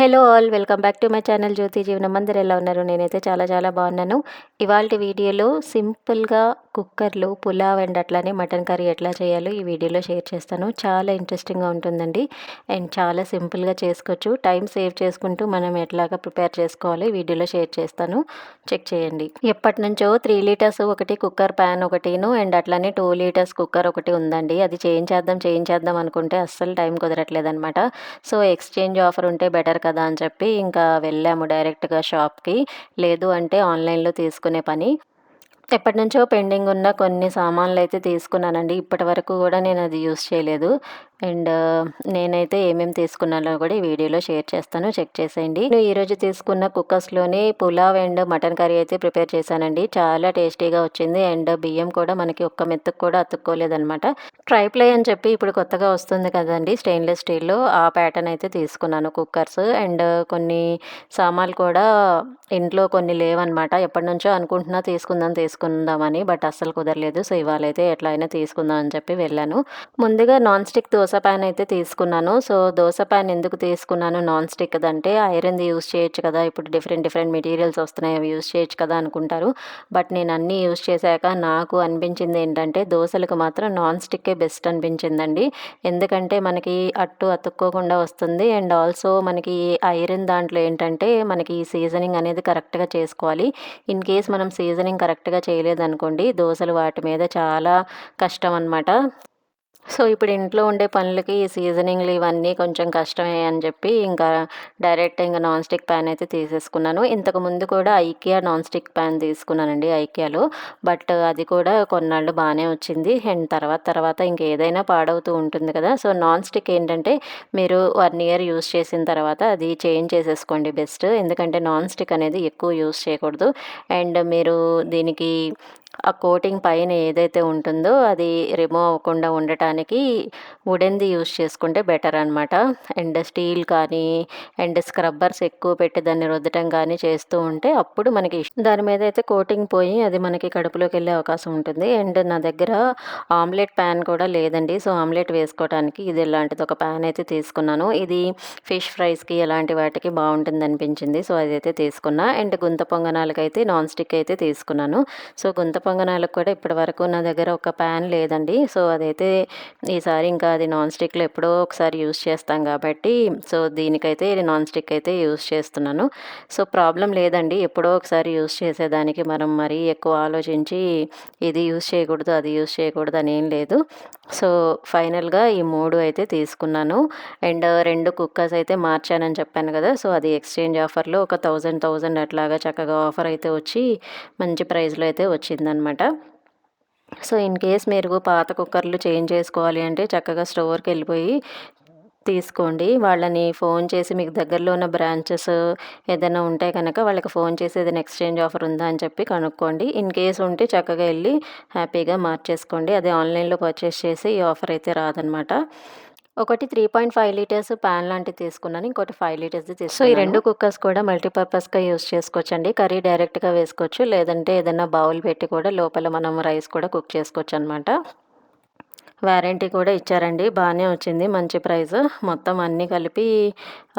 Hello all welcome back to my channel Jyothi Jeevanam. అందరు ఎలా ఉన్నారు? నేనైతే చాలా చాలా బాగున్నాను. ఇవాళ వీడియోలో సింపుల్గా కుక్కర్లో పులావ్ అండ్ అట్లానే మటన్ కర్రీ ఎట్లా చేయాలో ఈ వీడియోలో షేర్ చేస్తాను. చాలా ఇంట్రెస్టింగ్గా ఉంటుందండి. అండ్ చాలా సింపుల్గా చేసుకోవచ్చు. టైం సేవ్ చేసుకుంటూ మనం ఎట్లాగా ప్రిపేర్ చేసుకోవాలి వీడియోలో షేర్ చేస్తాను. చెక్ చేయండి. ఎప్పటి నుంచో త్రీ లీటర్స్ ఒకటి కుక్కర్ ప్యాన్ ఒకటిను అండ్ అట్లానే టూ లీటర్స్ కుక్కర్ ఒకటి ఉందండి. అది చేయించేద్దాం చేయించేద్దాం అనుకుంటే అస్సలు టైం కుదరట్లేదు అనమాట సో ఎక్స్చేంజ్ ఆఫర్ ఉంటే బెటర్ కదా అని చెప్పి ఇంకా వెళ్ళాము డైరెక్ట్గా షాప్కి. లేదు అంటే ఆన్లైన్లో తీసుకునే పని. ఎప్పటి నుంచో పెండింగ్ ఉన్న కొన్ని సామాన్లు అయితే తీసుకున్నానండి. ఇప్పటి వరకు కూడా నేను అది యూస్ చేయలేదు. అండ్ నేనైతే ఏమేమి తీసుకున్నానో కూడా ఈ వీడియోలో షేర్ చేస్తాను. చెక్ చేసేయండి. నేను ఈరోజు తీసుకున్న కుక్కర్స్లోనే పులావ్ అండ్ మటన్ కర్రీ అయితే ప్రిపేర్ చేశానండి. చాలా టేస్టీగా వచ్చింది. అండ్ బియ్యం కూడా మనకి ఒక్క మెత్తకు కూడా అతుక్కోలేదనమాట ట్రై ప్లే అని చెప్పి ఇప్పుడు కొత్తగా వస్తుంది కదండి స్టెయిన్లెస్ స్టీల్లో ఆ ప్యాటర్న్ అయితే తీసుకున్నాను కుక్కర్స్. అండ్ కొన్ని సామాన్లు కూడా ఇంట్లో కొన్ని లేవన్నమాట. ఎప్పటి నుంచో అనుకుంటున్నా తీసుకుందాం తీసుకుందామని బట్ అస్సలు కుదరలేదు. సో ఇవాళ అయితే ఎట్లా అయినా తీసుకుందాం అని చెప్పి వెళ్ళాను. ముందుగా నాన్ స్టిక్ దోశ ప్యాన్ అయితే తీసుకున్నాను. సో దోశ ప్యాన్ ఎందుకు తీసుకున్నాను? నాన్ స్టిక్ అంటే ఐరన్ది యూస్ చేయొచ్చు కదా. ఇప్పుడు డిఫరెంట్ డిఫరెంట్ మెటీరియల్స్ వస్తున్నాయి. అవి యూస్ చేయొచ్చు కదా అనుకుంటారు. బట్ నేను అన్నీ యూస్ చేశాక నాకు అనిపించింది ఏంటంటే దోశలకు మాత్రం నాన్ స్టిక్కే బెస్ట్ అనిపించిందండి. ఎందుకంటే మనకి అట్టు అతుక్కోకుండా వస్తుంది. అండ్ ఆల్సో మనకి ఐరన్ దాంట్లో ఏంటంటే మనకి సీజనింగ్ అనేది కరెక్ట్గా చేసుకోవాలి. ఇన్ కేస్ మనం సీజనింగ్ కరెక్ట్గా చేయలేదనుకోండి దోశలు వాటి మీద చాలా కష్టం అనమాట సో ఇప్పుడు ఇంట్లో ఉండే పనులకి ఈ సీజనింగ్లు ఇవన్నీ కొంచెం కష్టమే అని చెప్పి ఇంకా డైరెక్ట్ ఇంకా నాన్ స్టిక్ ప్యాన్ అయితే తీసేసుకున్నాను. ఇంతకు ముందు కూడా ఐకియా నాన్ స్టిక్ ప్యాన్ తీసుకున్నానండి ఐకియాలో. బట్ అది కూడా కొన్నాళ్ళు బాగానే వచ్చింది. అండ్ తర్వాత తర్వాత ఇంకేదైనా పాడవుతూ ఉంటుంది కదా. సో నాన్ స్టిక్ ఏంటంటే మీరు వన్ ఇయర్ యూస్ చేసిన తర్వాత అది చేంజ్ చేసేసుకోండి బెస్ట్. ఎందుకంటే నాన్ స్టిక్ అనేది ఎక్కువ యూస్ చేయకూడదు. అండ్ మీరు దీనికి ఆ కోటింగ్ పైన ఏదైతే ఉంటుందో అది రిమూవ్ అవ్వకుండా ఉండటానికి వుడెన్ది యూస్ చేసుకుంటే బెటర్ అనమాట అండ్ స్టీల్ కానీ అండ్ స్క్రబ్బర్స్ ఎక్కువ పెట్టి దాన్ని రుద్దటం కానీ చేస్తూ ఉంటే అప్పుడు మనకి దాని మీద అయితే కోటింగ్ పోయి అది మనకి కడుపులోకి వెళ్ళే అవకాశం ఉంటుంది. అండ్ నా దగ్గర ఆమ్లెట్ ప్యాన్ కూడా లేదండి. సో ఆమ్లెట్ వేసుకోవడానికి ఇది ఇలాంటిది. ఒక ప్యాన్ అయితే తీసుకున్నాను. ఇది ఫిష్ ఫ్రైస్కి ఇలాంటి వాటికి బాగుంటుంది అనిపించింది. సో అదైతే తీసుకున్నా. అండ్ గుంత పొంగనాలకైతే నాన్ స్టిక్ అయితే తీసుకున్నాను. సో గుంత పొంగనాలకు కూడా ఇప్పటి వరకు నా దగ్గర ఒక ప్యాన్ లేదండి. సో అదైతే ఈసారి ఇంకా అది నాన్ స్టిక్లో ఎప్పుడో ఒకసారి యూస్ చేస్తాం కాబట్టి సో దీనికైతే నాన్ స్టిక్ అయితే యూస్ చేస్తున్నాను. సో ప్రాబ్లం లేదండి. ఎప్పుడో ఒకసారి యూస్ చేసేదానికి మనం మరీ ఎక్కువ ఆలోచించి ఇది యూస్ చేయకూడదు అది యూస్ చేయకూడదు అని ఏం లేదు. సో ఫైనల్గా ఈ మూడు అయితే తీసుకున్నాను. అండ్ రెండు కుక్కర్స్ అయితే మార్చానని చెప్పాను కదా సో అది ఎక్స్చేంజ్ ఆఫర్లో ఒక థౌజండ్ థౌజండ్ అట్లాగా చక్కగా ఆఫర్ అయితే వచ్చి మంచి ప్రైస్లో అయితే వచ్చింది వచ్చిందనమాట సో ఇన్ కేస్ మీరు పాత కుక్కర్లు చేంజ్ చేసుకోవాలి అంటే చక్కగా స్టోర్కి వెళ్ళిపోయి తీసుకోండి. వాళ్ళని ఫోన్ చేసి మీకు దగ్గరలో ఉన్న బ్రాంచెస్ ఏదైనా ఉంటే కనుక వాళ్ళకి ఫోన్ చేసి ఏదైనా ఎక్స్చేంజ్ ఆఫర్ ఉందా అని చెప్పి కనుక్కోండి. ఇన్ కేస్ ఉంటే చక్కగా వెళ్ళి హ్యాపీగా మార్చేసుకోండి. అదే ఆన్లైన్లో పర్చేస్ చేసి ఈ ఆఫర్ అయితే రాదనమాట ఒకటి three point five litres pan లాంటివి తీసుకున్నాను ఇంకోటి ఫైవ్ లీటర్స్ తీసుకున్నాను సో ఈ రెండు కుక్కర్స్ కూడా మల్టీపర్పస్గా యూస్ చేసుకోవచ్చు అండి కర్రీ డైరెక్ట్గా వేసుకోవచ్చు లేదంటే ఏదైనా బౌల్ పెట్టి కూడా లోపల మనం రైస్ కూడా కుక్ చేసుకోవచ్చు అనమాట వారంటీ కూడా ఇచ్చారండి. బాగానే వచ్చింది. మంచి ప్రైస్. మొత్తం అన్నీ కలిపి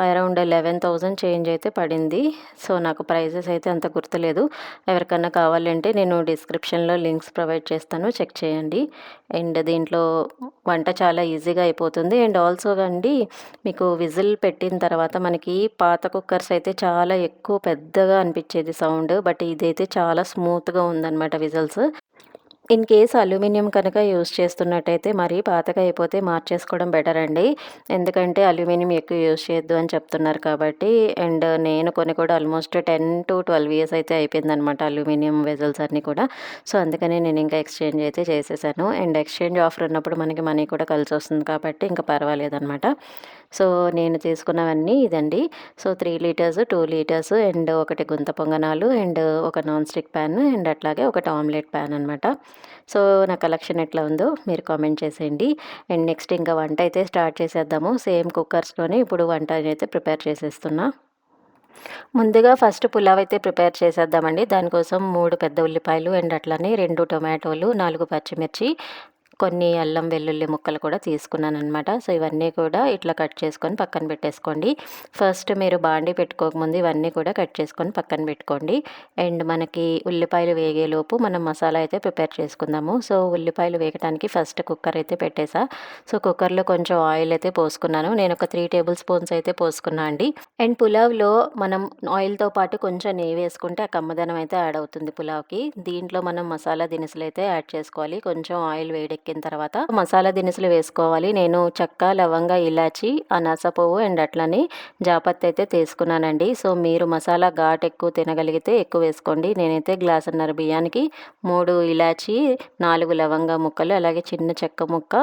అరౌండ్ లెవెన్ థౌజండ్ చేంజ్ అయితే పడింది. సో నాకు ప్రైజెస్ అయితే అంత గుర్తులేదు. ఎవరికన్నా కావాలంటే నేను డిస్క్రిప్షన్లో లింక్స్ ప్రొవైడ్ చేస్తాను. చెక్ చేయండి. అండ్ దీంట్లో వంట చాలా ఈజీగా అయిపోతుంది. అండ్ ఆల్సో అండి మీకు విజిల్ పెట్టిన తర్వాత మనకి పాత కుక్కర్స్ అయితే చాలా ఎక్కువ పెద్దగా అనిపించేది సౌండ్. బట్ ఇదైతే చాలా స్మూత్గా ఉందన్నమాట విజిల్స్. ఇన్ కేస్ అల్యూమినియం కనుక యూజ్ చేస్తున్నట్టయితే మరి పాతగా అయిపోతే మార్చేసుకోవడం బెటర్ అండి. ఎందుకంటే అల్యూమినియం ఎక్కువ యూజ్ చేయొద్దు అని చెప్తున్నారు కాబట్టి అండ్ నేను కొన్ని కూడా almost ten to twelve years అయితే అయిపోయింది అనమాట అల్యూమినియం వెజల్స్ అన్నీ కూడా. సో అందుకని నేను ఇంకా ఎక్స్చేంజ్ అయితే చేసేసాను. అండ్ ఎక్స్చేంజ్ ఆఫర్ ఉన్నప్పుడు మనకి మనీ కూడా కలిసి వస్తుంది కాబట్టి ఇంకా పర్వాలేదు అనమాట సో నేను తీసుకున్నవన్నీ ఇదండి. So three litres two litres and ఒకటి గుంత పొంగనాలు అండ్ ఒక నాన్ స్టిక్ ప్యాన్ అండ్ అట్లాగే ఒకటి ఆమ్లెట్ ప్యాన్ అనమాట సో నా కలెక్షన్ ఎట్లా ఉందో మీరు కామెంట్ చేసేయండి. అండ్ నెక్స్ట్ ఇంకా వంట అయితే స్టార్ట్ చేసేద్దాము. సేమ్ కుక్కర్స్లోనే ఇప్పుడు వంట అయితే ప్రిపేర్ చేసేస్తున్నా. ముందుగా ఫస్ట్ పులావ్ అయితే ప్రిపేర్ చేసేద్దామండి. దానికోసం మూడు పెద్ద ఉల్లిపాయలు అండ్ అట్లానే రెండు టొమాటోలు నాలుగు పచ్చిమిర్చి కొన్ని అల్లం వెల్లుల్లి ముక్కలు కూడా తీసుకున్నాను అనమాట సో ఇవన్నీ కూడా ఇట్లా కట్ చేసుకొని పక్కన పెట్టేసుకోండి. ఫస్ట్ మీరు బాండి పెట్టుకోకముందు ఇవన్నీ కూడా కట్ చేసుకొని పక్కన పెట్టుకోండి. అండ్ మనకి ఉల్లిపాయలు వేగేలోపు మనం మసాలా అయితే ప్రిపేర్ చేసుకుందాము. సో ఉల్లిపాయలు వేగటానికి ఫస్ట్ కుక్కర్ అయితే పెట్టేసా. సో కుక్కర్లో కొంచెం ఆయిల్ అయితే పోసుకున్నాను. నేను ఒక త్రీ టేబుల్ స్పూన్స్ అయితే పోసుకున్నా అండి. అండ్ పులావ్లో మనం ఆయిల్తో పాటు కొంచెం నెయ్యి వేసుకుంటే ఆ కమ్మదనం అయితే యాడ్ అవుతుంది పులావ్కి. దీంట్లో మనం మసాలా దినుసులు అయితే యాడ్ చేసుకోవాలి. కొంచెం ఆయిల్ వేడెక్కి వేడెక్కిన తర్వాత మసాలా దినుసులు వేసుకోవాలి. నేను చెక్క లవంగ ఇలాచి అనాస పువ్వు అండ్ అట్లని జాపత్తి అయితే తీసుకున్నానండి. సో మీరు మసాలా ఘాట్ ఎక్కువ తినగలిగితే ఎక్కువ వేసుకోండి. నేనైతే గ్లాసున్నర బియ్యానికి మూడు ఇలాచి నాలుగు లవంగ ముక్కలు అలాగే చిన్న చెక్క ముక్క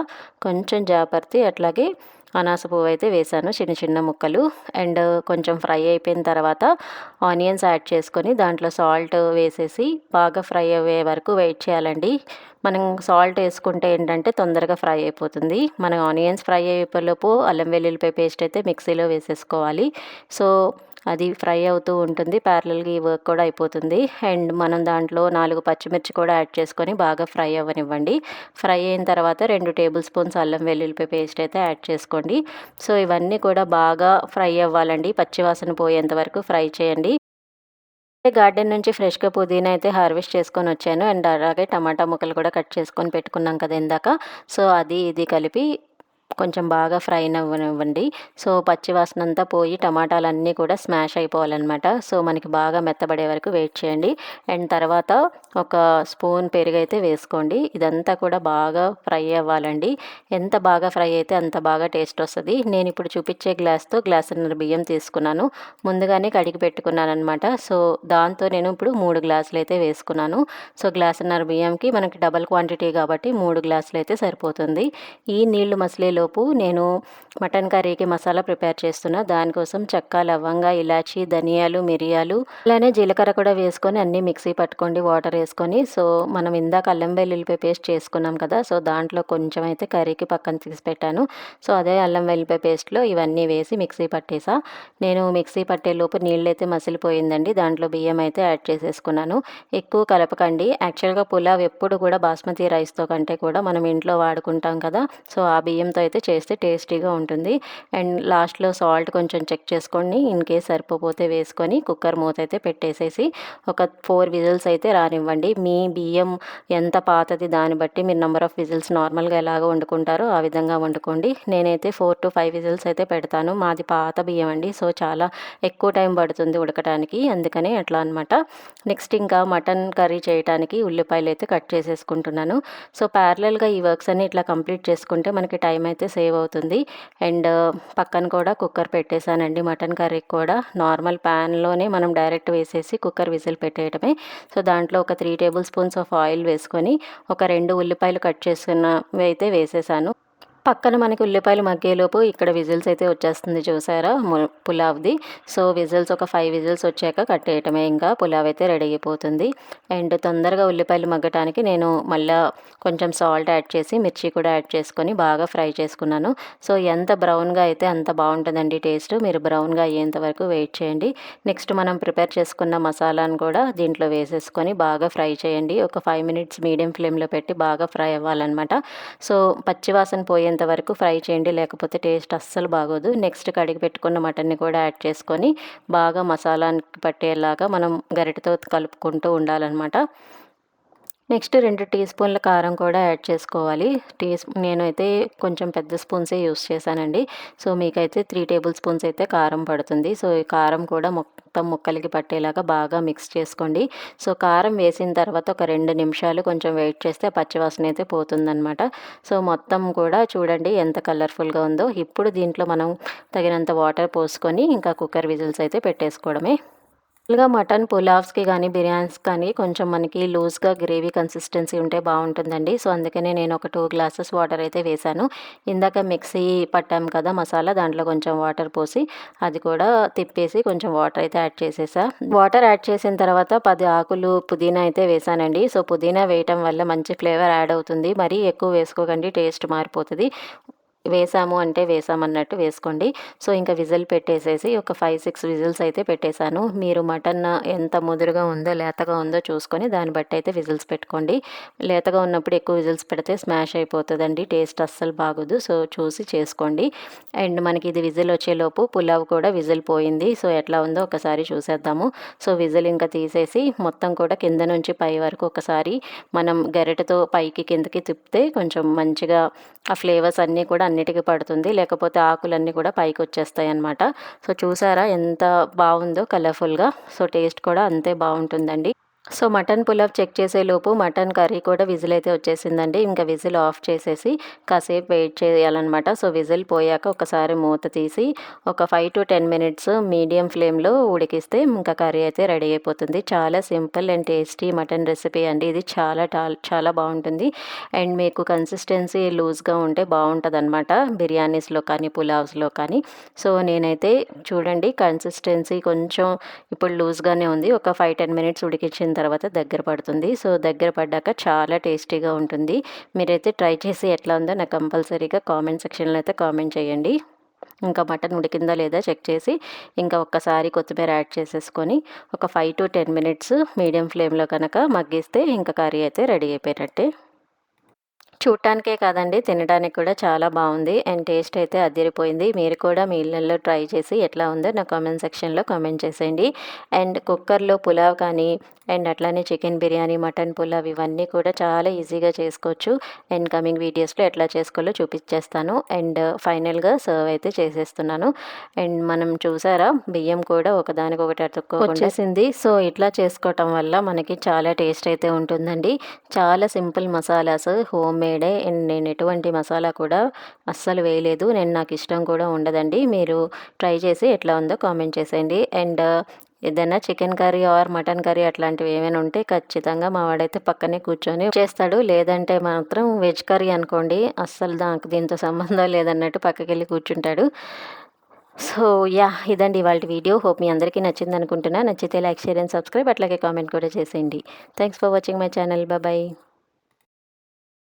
కొంచెం జాపత్తి అట్లాగే అనాస పువ్వు అయితే వేసాను చిన్న చిన్న ముక్కలు. అండ్ కొంచెం ఫ్రై అయిపోయిన తర్వాత ఆనియన్స్ యాడ్ చేసుకొని దాంట్లో సాల్ట్ వేసేసి బాగా ఫ్రై అయ్యే వరకు వెయిట్ చేయాలండి. మనం సాల్ట్ వేసుకుంటే ఏంటంటే తొందరగా ఫ్రై అయిపోతుంది. మనం ఆనియన్స్ ఫ్రై అయిపోయేలోపు అల్లం వెల్లుల్లిపాయ పేస్ట్ అయితే మిక్సీలో వేసేసుకోవాలి. సో అది ఫ్రై అవుతూ ఉంటుంది. ప్యారలల్గా ఈ వర్క్ కూడా అయిపోతుంది. అండ్ మనం దాంట్లో నాలుగు పచ్చిమిర్చి కూడా యాడ్ చేసుకొని బాగా ఫ్రై అవ్వనివ్వండి. ఫ్రై అయిన తర్వాత రెండు టేబుల్ స్పూన్స్ అల్లం వెల్లుల్లిపాయ పేస్ట్ అయితే యాడ్ చేసుకోండి. సో ఇవన్నీ కూడా బాగా ఫ్రై అవ్వాలండి. పచ్చివాసన పోయేంత వరకు ఫ్రై చేయండి. గార్డెన్ నుంచి ఫ్రెష్గా పుదీనా అయితే హార్వెస్ట్ చేసుకొని వచ్చాను. అండ్ అలాగే టమాటా ముక్కలు కూడా కట్ చేసుకొని పెట్టుకున్నాం కదా ఇందాక. సో అది ఇది కలిపి కొంచెం బాగా ఫ్రై అవ్వనివ్వండి సో పచ్చి వాసన అంతా పోయి టమాటాలన్నీ కూడా స్మాష్ అయిపోవాలన్నమాట. సో మనకి బాగా మెత్తబడే వరకు వెయిట్ చేయండి. అండ్ తర్వాత ఒక స్పూన్ పెరుగు అయితే వేసుకోండి. ఇదంతా కూడా బాగా ఫ్రై అవ్వాలండి. ఎంత బాగా ఫ్రై అయితే అంత బాగా టేస్ట్ వస్తుంది. నేను ఇప్పుడు చూపించే గ్లాస్తో గ్లాసున్నర బియ్యం తీసుకున్నాను. ముందుగానే కడిగి పెట్టుకున్నాను అనమాట సో దాంతో నేను ఇప్పుడు మూడు గ్లాసులు అయితే వేసుకున్నాను. సో గ్లాసున్నర బియ్యంకి మనకి డబల్ క్వాంటిటీ కాబట్టి మూడు గ్లాసులు అయితే సరిపోతుంది. ఈ నీళ్ళు మసిలే లోపు నేను మటన్ కర్రీకి మసాలా ప్రిపేర్ చేస్తున్నా. దానికోసం చెక్క లవంగ ఇలాచి ధనియాలు మిరియాలు అలానే జీలకర్ర కూడా వేసుకొని అన్నీ మిక్సీ పట్టుకోండి వాటర్ వేసుకొని. సో మనం ఇందాక అల్లం వెల్లుల్లిపాయ పేస్ట్ చేసుకున్నాం కదా సో దాంట్లో కొంచెం అయితే కర్రీకి పక్కన తీసి పెట్టాను. సో అదే అల్లం వెల్లిపాయ పేస్ట్లో ఇవన్నీ వేసి మిక్సీ పట్టేసా. నేను మిక్సీ పట్టే లోపు నీళ్ళు అయితే మసిలిపోయిందండి దాంట్లో బియ్యం అయితే యాడ్ చేసేసుకున్నాను. ఎక్కువ కలపకండి. యాక్చువల్గా పులావ్ ఎప్పుడు కూడా బాస్మతి రైస్తో కంటే కూడా మనం ఇంట్లో వాడుకుంటాం కదా సో ఆ బియ్యంతో అయితే చేస్తే టేస్టీగా ఉంటుంది. అండ్ లాస్ట్లో సాల్ట్ కొంచెం చెక్ చేసుకోండి. ఇన్ కేస్ సరిపోతే వేసుకొని కుక్కర్ మూత అయితే పెట్టేసేసి ఒక ఫోర్ విజిల్స్ అయితే రానివ్వండి. మీ బియ్యం ఎంత పాతది దాన్ని బట్టి మీరు నెంబర్ ఆఫ్ విజిల్స్ నార్మల్గా ఎలాగ వండుకుంటారో ఆ విధంగా వండుకోండి. నేనైతే ఫోర్ టు ఫైవ్ విజిల్స్ అయితే పెడతాను. మాది పాత బియ్యం అండి. సో చాలా ఎక్కువ టైం పడుతుంది ఉడకడానికి అందుకని అట్లా అనమాట నెక్స్ట్ ఇంకా మటన్ కర్రీ చేయడానికి ఉల్లిపాయలు అయితే కట్ చేసేసుకుంటున్నాను. సో ప్యారలల్గా ఈ వర్క్స్ అన్ని ఇట్లా కంప్లీట్ చేసుకుంటే మనకి టైం అయితే సేవ్ అవుతుంది. అండ్ పక్కన కూడా కుక్కర్ పెట్టేశానండి. మటన్ కర్రీకి కూడా నార్మల్ ప్యాన్లోనే మనం డైరెక్ట్ వేసేసి కుక్కర్ విజిల్ పెట్టేయటమే. సో దాంట్లో ఒక three table spoons of oil వేసుకొని ఒక రెండు ఉల్లిపాయలు కట్ చేసుకున్నవి అయితే వేసేసాను. పక్కన మనకి ఉల్లిపాయలు మగ్గేలోపు ఇక్కడ విజిల్స్ అయితే వచ్చేస్తుంది చూసారా? పులావ్ది. సో విజిల్స్ ఒక ఫైవ్ విజిల్స్ వచ్చాక కట్టేయటమే. ఇంకా పులావ్ అయితే రెడీ అయిపోతుంది. అండ్ తొందరగా ఉల్లిపాయలు మగ్గటానికి నేను మళ్ళీ కొంచెం సాల్ట్ యాడ్ చేసి మిర్చి కూడా యాడ్ చేసుకొని బాగా ఫ్రై చేసుకున్నాను. సో ఎంత బ్రౌన్గా అయితే అంత బాగుంటుందండి టేస్ట్. మీరు బ్రౌన్గా అయ్యేంత వరకు వెయిట్ చేయండి. నెక్స్ట్ మనం ప్రిపేర్ చేసుకున్న మసాలాను కూడా దీంట్లో వేసేసుకొని బాగా ఫ్రై చేయండి. ఒక ఫైవ్ మినిట్స్ మీడియం ఫ్లేమ్లో పెట్టి బాగా ఫ్రై అవ్వాలన్నమాట. సో పచ్చివాసన పోయేంత వరకు ఫ్రై చేయండి లేకపోతే టేస్ట్ అస్సలు బాగోదు. నెక్స్ట్ కడిగి పెట్టుకున్న మటన్ని కూడా యాడ్ చేసుకొని బాగా మసాలానికి పట్టేలాగా మనం గరిటతో కలుపుకుంటూ ఉండాలన్నమాట. నెక్స్ట్ రెండు టీ స్పూన్ల కారం కూడా యాడ్ చేసుకోవాలి. టీ నేనైతే కొంచెం పెద్ద స్పూన్సే యూస్ చేశానండి. సో మీకైతే త్రీ టేబుల్ స్పూన్స్ అయితే కారం పడుతుంది. సో ఈ కారం కూడా మొత్తం ముక్కలకి పట్టేలాగా బాగా మిక్స్ చేసుకోండి. సో కారం వేసిన తర్వాత ఒక రెండు నిమిషాలు కొంచెం వెయిట్ చేస్తే పచ్చివాసన అయితే పోతుందనమాట సో మొత్తం కూడా చూడండి ఎంత కలర్ఫుల్గా ఉందో. ఇప్పుడు దీంట్లో మనం తగినంత వాటర్ పోసుకొని ఇంకా కుక్కర్ విజిల్స్ అయితే పెట్టేసుకోవడమే. మామూలుగా మటన్ పులావ్స్కి కానీ బిర్యానీస్ కానీ కొంచెం మనకి లూజ్గా గ్రేవీ కన్సిస్టెన్సీ ఉంటే బాగుంటుందండి. సో అందుకనే నేను ఒక టూ గ్లాసెస్ వాటర్ అయితే వేశాను. ఇందాక మిక్సీ పట్టాం కదా మసాలా దాంట్లో కొంచెం వాటర్ పోసి అది కూడా తిప్పేసి కొంచెం వాటర్ అయితే యాడ్ చేసేసా. వాటర్ యాడ్ చేసిన తర్వాత పది ఆకులు పుదీనా అయితే వేసానండి సో పుదీనా వేయటం వల్ల మంచి ఫ్లేవర్ యాడ్ అవుతుంది. మరీ ఎక్కువ వేసుకోకండి టేస్ట్ మారిపోతుంది. వేసాము అంటే వేసామన్నట్టు వేసుకోండి. సో ఇంకా విజిల్ పెట్టేసేసి ఒక ఫైవ్ సిక్స్ విజిల్స్ అయితే పెట్టేశాను. మీరు మటన్ ఎంత ముదురుగా ఉందో లేతగా ఉందో చూసుకొని దాన్ని బట్టి అయితే విజిల్స్ పెట్టుకోండి. లేతగా ఉన్నప్పుడు ఎక్కువ విజిల్స్ పెడితే స్మాష్ అయిపోతుందండి. టేస్ట్ అస్సలు బాగోదు. సో చూసి చేసుకోండి. అండ్ మనకి ఇది విజిల్ వచ్చేలోపు పులావ్ కూడా విజిల్ పోయింది. సో ఎట్లా ఉందో ఒకసారి చూసేద్దాము. సో విజిల్ ఇంకా తీసేసి మొత్తం కూడా కింద నుంచి పై వరకు ఒకసారి మనం గరిటతో పైకి కిందకి తిప్పితే కొంచెం మంచిగా ఆ ఫ్లేవర్స్ అన్నీ కూడా అన్నిటికీ పడుతుంది. లేకపోతే ఆకులన్నీ కూడా పైకి వచ్చేస్తాయి అనమాట సో చూసారా ఎంత బాగుందో కలర్ఫుల్గా సో టేస్ట్ కూడా అంతే బాగుంటుందండి. సో మటన్ పులావ్ చెక్ చేసేలోపు మటన్ కర్రీ కూడా విజిల్ అయితే వచ్చేసిందండి. ఇంకా విజిల్ ఆఫ్ చేసేసి కాసేపు వెయిట్ చేయాలన్నమాట. సో విజిల్ పోయాక ఒకసారి మూత తీసి ఒక five to ten minutes medium ఫ్లేమ్లో ఉడికిస్తే ఇంకా కర్రీ అయితే రెడీ అయిపోతుంది. చాలా simple and tasty mutton recipe అండి. ఇది చాలా చాలా బాగుంటుంది. అండ్ మీకు కన్సిస్టెన్సీ లూజ్గా ఉంటే బాగుంటుంది అనమాట బిర్యానీస్లో కానీ పులావ్స్లో కానీ. సో నేనైతే చూడండి కన్సిస్టెన్సీ కొంచెం ఇప్పుడు లూజ్గానే ఉంది. ఒక ఫైవ్ టెన్ మినిట్స్ ఉడికించింది తర్వాత దగ్గర పడుతుంది. సో దగ్గర పడ్డాక చాలా టేస్టీగా ఉంటుంది. మీరైతే ట్రై చేసి ఎట్లా ఉందో నాకు కంపల్సరీగా కామెంట్ సెక్షన్లో అయితే కామెంట్ చేయండి. ఇంకా మటన్ ఉడికిందా లేదా చెక్ చేసి ఇంకా ఒక్కసారి కొత్తిమీర యాడ్ చేసేసుకొని ఒక five to ten minutes medium ఫ్లేమ్లో కనుక మగ్గిస్తే ఇంకా కర్రీ అయితే రెడీ అయిపోయినట్టే. చూడటానికే కాదండి తినడానికి కూడా చాలా బాగుంది. అండ్ టేస్ట్ అయితే అదిరిపోయింది. మీరు కూడా మీ ఇళ్ళల్లో ట్రై చేసి ఎట్లా ఉందో నా కామెంట్ సెక్షన్లో కామెంట్ చేసేయండి. అండ్ కుక్కర్లో పులావ్ కానీ అండ్ అట్లానే చికెన్ బిర్యానీ మటన్ పులావ్ ఇవన్నీ కూడా చాలా ఈజీగా చేసుకోవచ్చు. అండ్ కమింగ్ వీడియోస్లో ఎట్లా చేసుకోవాలో చూపించేస్తాను అండ్ ఫైనల్గా సర్వ్ అయితే చేసేస్తున్నాను. అండ్ మనం చూసారా బియ్యం కూడా ఒకదానికొకటి అతుక్కో వచ్చేసింది. సో ఇట్లా చేసుకోవటం వల్ల మనకి చాలా టేస్ట్ అయితే ఉంటుందండి. చాలా simple masalas homemade and నేను ఎటువంటి మసాలా కూడా అస్సలు వేయలేదు. నేను నాకు ఇష్టం కూడా ఉండదండి. మీరు ట్రై చేసి ఎట్లా ఉందో కామెంట్ చేసేయండి. అండ్ ఏదైనా chicken curry or mutton curry అట్లాంటివి ఏమైనా ఉంటే ఖచ్చితంగా మా వాడైతే పక్కనే కూర్చొని చేస్తాడు. లేదంటే మాత్రం వెజ్ కర్రీ అనుకోండి అస్సలు దానికి దీంతో సంబంధం లేదన్నట్టు పక్కకి వెళ్ళి కూర్చుంటాడు. సో యా ఇదండి వాళ్ళ వీడియో. హోప్ మీ అందరికీ నచ్చింది అనుకుంటున్నా. నచ్చితే లైక్ షేర్ అండ్ సబ్స్క్రైబ్. అట్లాగే కామెంట్ కూడా చేసేయండి. Thanks for watching my channel. Bye.